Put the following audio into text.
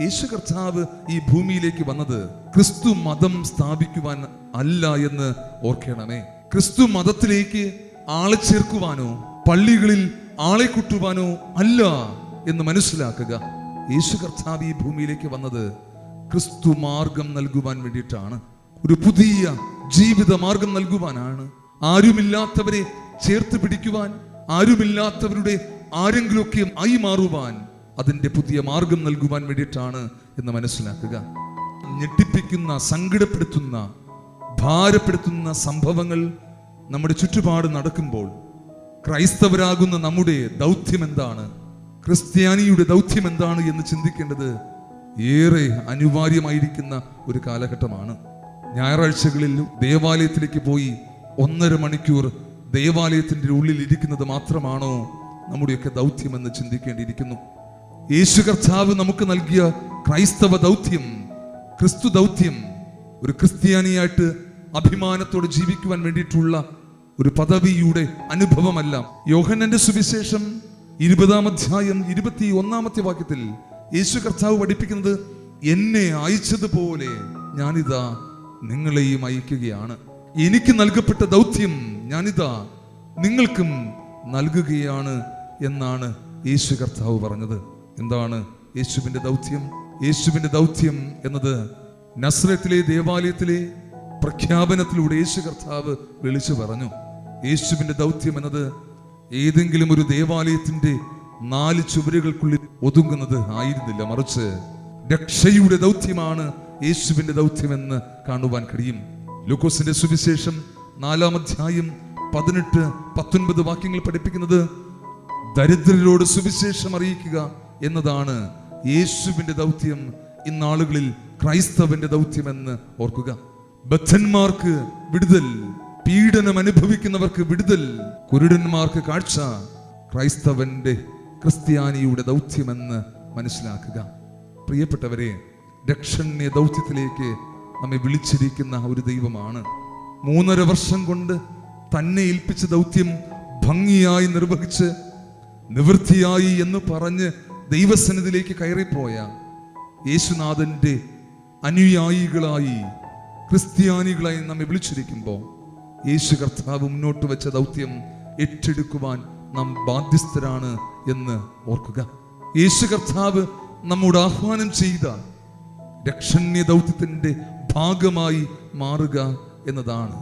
യേശു കർത്താവ് ഈ ഭൂമിയിലേക്ക് വന്നത് ക്രിസ്തു മതം സ്ഥാപിക്കുവാൻ അല്ല എന്ന് ഓർക്കണമേ. ക്രിസ്തു മതത്തിലേക്ക് ആളെ ചേർക്കുവാനോ പള്ളികളിൽ ആളെ കുട്ടുവാനോ അല്ല എന്ന് മനസ്സിലാക്കുക. യേശു കർത്താവ് ഈ ഭൂമിയിലേക്ക് വന്നത് ക്രിസ്തു മാർഗം നൽകുവാൻ വേണ്ടിയിട്ടാണ്. ഒരു പുതിയ ജീവിത മാർഗം നൽകുവാനാണ്. ആരുമില്ലാത്തവരെ ചേർത്ത് പിടിക്കുവാൻ ആരുമില്ലാത്തവരുടെ ആരെങ്കിലുമൊക്കെ ആയി മാറുവാൻ അതിന്റെ പുതിയ മാർഗം നൽകുവാൻ വേണ്ടിയിട്ടാണ് എന്ന് മനസ്സിലാക്കുക. ഞെട്ടിപ്പിക്കുന്ന സങ്കടപ്പെടുത്തുന്ന ഭാരപ്പെടുത്തുന്ന സംഭവങ്ങൾ നമ്മുടെ ചുറ്റുപാട് നടക്കുമ്പോൾ ക്രൈസ്തവരാകുന്ന നമ്മുടെ ദൗത്യം എന്താണ്? ക്രിസ്ത്യാനിയുടെ ദൗത്യം എന്താണ് എന്ന് ചിന്തിക്കേണ്ടത് ഏറെ അനിവാര്യമായിരിക്കുന്ന ഒരു കാലഘട്ടമാണ്. ഞായറാഴ്ചകളിൽ ദേവാലയത്തിലേക്ക് പോയി ഒന്നര മണിക്കൂർ ദേവാലയത്തിന്റെ ഉള്ളിൽ ഇരിക്കുന്നത് മാത്രമാണോ നമ്മുടെയൊക്കെ ദൗത്യമെന്ന് ചിന്തിക്കേണ്ടിയിരിക്കുന്നു. യേശു കർത്താവ് നമുക്ക് നൽകിയ ക്രൈസ്തവ ദൗത്യം ക്രിസ്തു ദൗത്യം ഒരു ക്രിസ്ത്യാനിയായിട്ട് അഭിമാനത്തോടെ ജീവിക്കുവാൻ വേണ്ടിയിട്ടുള്ള ഒരു പദവിയുടെ അനുഭവമല്ല. യോഹന്നന്റെ സുവിശേഷം ഇരുപതാം അധ്യായം ഇരുപത്തി ഒന്നാമത്തെ വാക്യത്തിൽ യേശു കർത്താവ് പഠിപ്പിക്കുന്നത് എന്നെ അയച്ചതുപോലെ ഞാനിതാ നിങ്ങളെയും അയക്കുകയാണ്. എനിക്ക് നൽകപ്പെട്ട ദൗത്യം ഞാനിതാ നിങ്ങൾക്കും നൽകുകയാണ് എന്നാണ് യേശു കർത്താവ് പറഞ്ഞത്. എന്താണ് യേശുവിന്റെ ദൗത്യം? യേശുവിന്റെ ദൗത്യം എന്നത് നസ്രത്തിലെ ദേവാലയത്തിലെ പ്രഖ്യാപനത്തിലൂടെ യേശു കർത്താവ് വിളിച്ചു പറഞ്ഞു. യേശുവിന്റെ ദൗത്യം എന്നത് ഏതെങ്കിലും ഒരു ദേവാലയത്തിന്റെ നാല് ചുവരുകൾക്കുള്ളിൽ ഒതുങ്ങുന്നത് ആയിരുന്നില്ല. മറിച്ച് രക്ഷയുടെ ദൗത്യമാണ് യേശുവിന്റെ ദൗത്യമെന്ന് കാണുവാൻ കഴിയും. ലൂക്കോസിന്റെ സുവിശേഷം നാലാം അധ്യായം പതിനെട്ട് പത്തൊൻപത് വാക്യങ്ങൾ പഠിപ്പിക്കുന്നത് ദരിദ്രരോട് സുവിശേഷം അറിയിക്കുക. എന്നതാണ് യേശുവിന്റെ ദൗത്യം ഇന്നാളുകളിൽ ക്രൈസ്തവന്റെ ദൗത്യമെന്ന് ഓർക്കുക. ബദ്ധന്മാർക്ക് വിടുതൽ പീഡനം അനുഭവിക്കുന്നവർക്ക് വിടുതൽ കുരുടന്മാർക്ക് കാഴ്ച ക്രൈസ്തവന്റെ ക്രിസ്ത്യാനിയുടെ ദൗത്യമെന്ന് മനസ്സിലാക്കുക. പ്രിയപ്പെട്ടവരെ രക്ഷണ്യ ദൗത്യത്തിലേക്ക് നമ്മെ വിളിച്ചിരിക്കുന്ന ഒരു ദൈവമാണ്. മൂന്നര വർഷം കൊണ്ട് തന്നെ ഏൽപ്പിച്ച ദൗത്യം ഭംഗിയായി നിർവഹിച്ച് നിവൃത്തിയായി എന്ന് പറഞ്ഞ് ദൈവസന്നിധിയിലേക്ക് കയറിപ്പോയ യേശുനാഥന്റെ അനുയായികളായി ക്രിസ്ത്യാനികളായി നമ്മെ വിളിച്ചിരിക്കുമ്പോൾ യേശു കർത്താവ് മുന്നോട്ട് വെച്ച ദൗത്യം ഏറ്റെടുക്കുവാൻ നാം ബാധ്യസ്ഥരാണ് എന്ന് ഓർക്കുക. യേശു കർത്താവ് നമ്മോട് ആഹ്വാനം ചെയ്ത രക്ഷണ്യ ദൗത്യത്തിന്റെ ഭാഗമായി മാറുക എന്നതാണ്